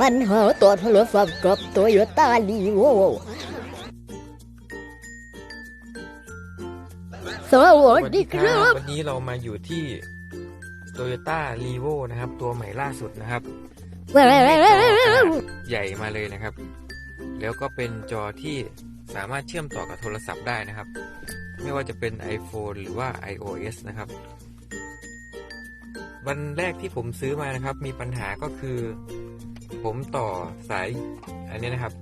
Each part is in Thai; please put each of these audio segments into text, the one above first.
ปัญหาตัวโทรศัพท์กับโตโยต้าลีโวสวัสดีครับ วันนี้เรามาอยู่ที่ Toyota r e v o นะครับ ตัวใหม่ล่าสุดนะครับจอใหญ่มาเลยนะครับ แล้วก็เป็นจอที่สามารถเชื่อมต่อกับโทรศัพท์ได้นะครับ ไม่ว่าจะเป็น iPhone หรือว่า iOS นะครับ วันแรกที่ผมซื้อมานะครับ มีปัญหาก็คือ ผมต่อสายอันนี้นะครับ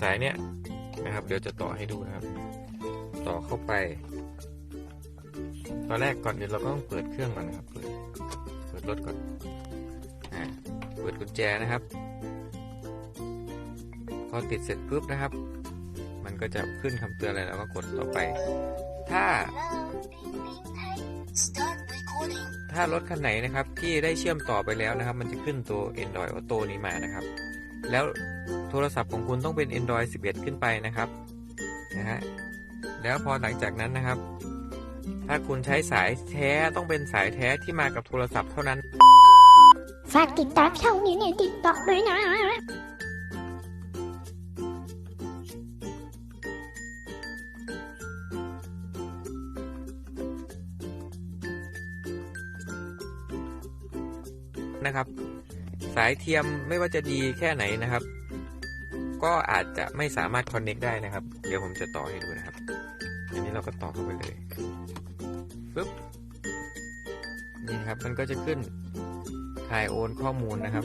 สายเนี้ยนะครับ เดี๋ยวจะต่อให้ดูนะครับ ต่อเข้าไป ตอนแรกก่อนอื่นเราก็ต้องเปิดเครื่องก่อนนะครับ เปิดเปิดรถก่อนอ่าเปิดกุญแจนะครับ พอติดเสร็จปุ๊บนะครับ มันก็จะขึ้นคำเตือนอะไรแล้วก็กดต่อไป ถ้า ถ้ารถคันไหนนะครับที่ได้เชื่อมต่อไปแล้วนะครับ มันจะขึ้นตัว Android Auto นี้มานะครับ แล้วโทรศัพท์ของคุณต้องเป็น Android 11 ขึ้นไปนะครับนะฮะแล้วพอหลังจากนั้นนะครับ ถ้าคุณใช้สายแท้ต้องเป็นสายแท้ที่มากับโทรศัพท์เท่านั้น ฝากติดตามช่องนี้ในติ๊กต็อกด้วยนะ นะครับ สายเทียมไม่ว่าจะดีแค่ไหนนะครับ ก็อาจจะไม่สามารถคอนเน็กได้นะครับ เดี๋ยวผมจะต่อให้ดูนะครับ อันนี้เราก็ต่อเข้าไปเลยปึ๊บนี่ครับมันก็จะขึ้นถ่ายโอนข้อมูลนะครับ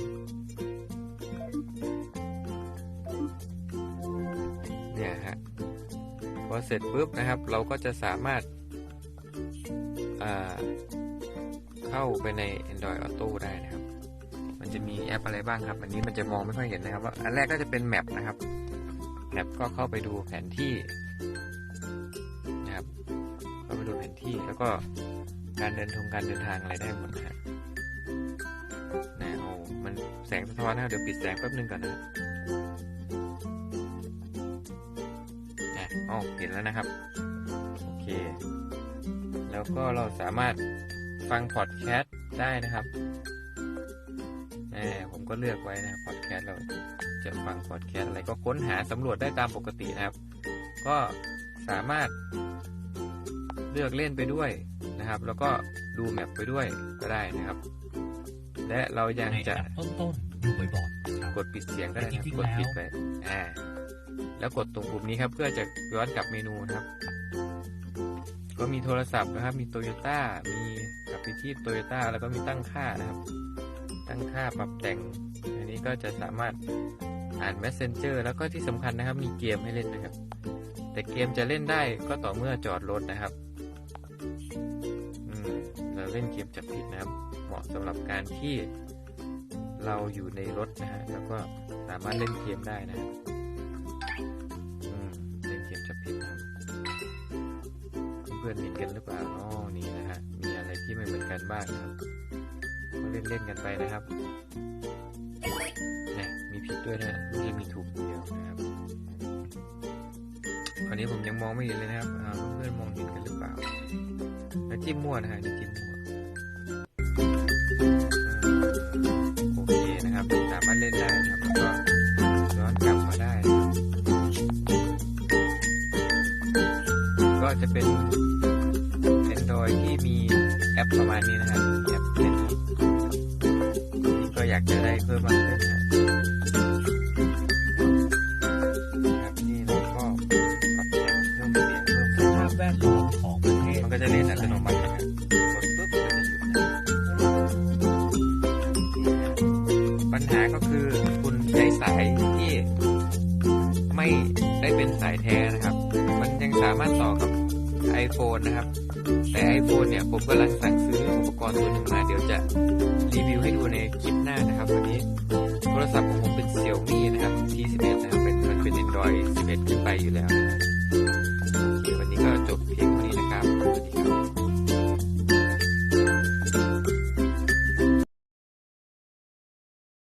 เนี่ยฮะพอเสร็จปุ๊บนะครับ เราก็จะสามารถอ่าเข้าไปใน Android Auto ได้นะครับ จะมีแอปอะไรบ้างครับ อันนี้มันจะมองไม่ค่อยเห็นนะครับว่าอันแรกก็จะเป็นแมปนะครับแมปก็เข้าไปดูแผนที่นะครับเข้าไปดูแผนที่แล้วก็การเดินทงการเดินทางอะไรได้หมดนะฮะนะโอ้มันแสงสะท้อนนะครับเดี๋ยวปิดแสงแป๊บนึงก่อนนะครับนะอ๋อเห็นแล้วนะครับโอเค แล้วก็เราสามารถฟังพอดแคสต์ได้นะครับ ผมก็เลือกไว้นะครับพอดแคสต์เราจะฟังพอดแคสต์อะไรก็ค้นหาสำรวจได้ตามปกตินะครับ ก็สามารถเลือกเล่นไปด้วยนะครับ แล้วก็ดูแมปไปด้วยก็ได้นะครับ และเรายังจะอันต้นๆดูบ่อยๆกดปิดเสียงก็ได้นะแต่จริงกดปิดแล้วไปอ่าแล้วกดตรงปุ่มนี้ครับ เพื่อจะย้อนกลับเมนูนะครับ ก็มีโทรศัพท์นะครับ มีโตโยต้ามีกลับไปที่โตโยต้าแล้วก็มีตั้งค่านะครับ ตั้งค่าปรับแต่ง อันนี้ก็จะสามารถอ่าน Messenger แล้วก็ที่สำคัญนะครับ มีเกมให้เล่นนะครับ แต่เกมจะเล่นได้ก็ต่อเมื่อจอดรถนะครับอืมเราเล่นเกมจับผิดนะครับ เหมาะสำหรับการที่เราอยู่ในรถนะฮะแล้วก็สามารถเล่นเกมได้นะอืมเล่นเกมจับผิดนะเพื่อนเห็นกันหรือเปล่าอ๋อนี่นะฮะมีอะไรที่ไม่เหมือนกันบ้างนะครับ เล่นเล่นๆกันไปนะครับนะมีผิดด้วยนะไม่ใช่มีถูกอย่เดียวนะครับตอนนี้ผมยังมองไม่เห็นเลยนะครับเพื่อนๆมองเห็นกันหรือเปล่า แล้วจิ้มมั่วนะฮะนี่จิ้มมั่วโอเคนะครับสามารถเล่นได้นะครับแล้วก็ย้อนกลับมาได้นะครับก็จะเป็น Android ที่มีแอปประมาณนี้นะครับแอปเล่น อยากจะได้เพิ่มมากขึ้นนะครับนี่เราก็ปรับแต่งเพิ่มเปลี่ยนเพิ่มสภาพแวดล้อมของประเทศมันก็จะเล่นอัตโนมัตินะครับกดปุ๊บมันจะหยุดนะปัญหาก็คือคุณใช้สายที่ไม่ได้เป็นสายแท้นะครับ มันยังสามารถต่อกับ iPhone นะครับ แต่ iPhone เนี่ยผมกำลังสั่งซื้ออุปกรณ์ตัวหนึ่งมาเดี๋ยวจะรีวิวให้ดูในคลิปหน้านะครับวันนี้โทรศัพท์ของผมเป็น Xiaomi นะครับ T11 นะครับเป็นมันเป็น Android 11 ขึ้นไปอยู่แล้วนะครับโอเควันนี้ก็จบเพียงเท่านี้นะครับสวัสดีครับ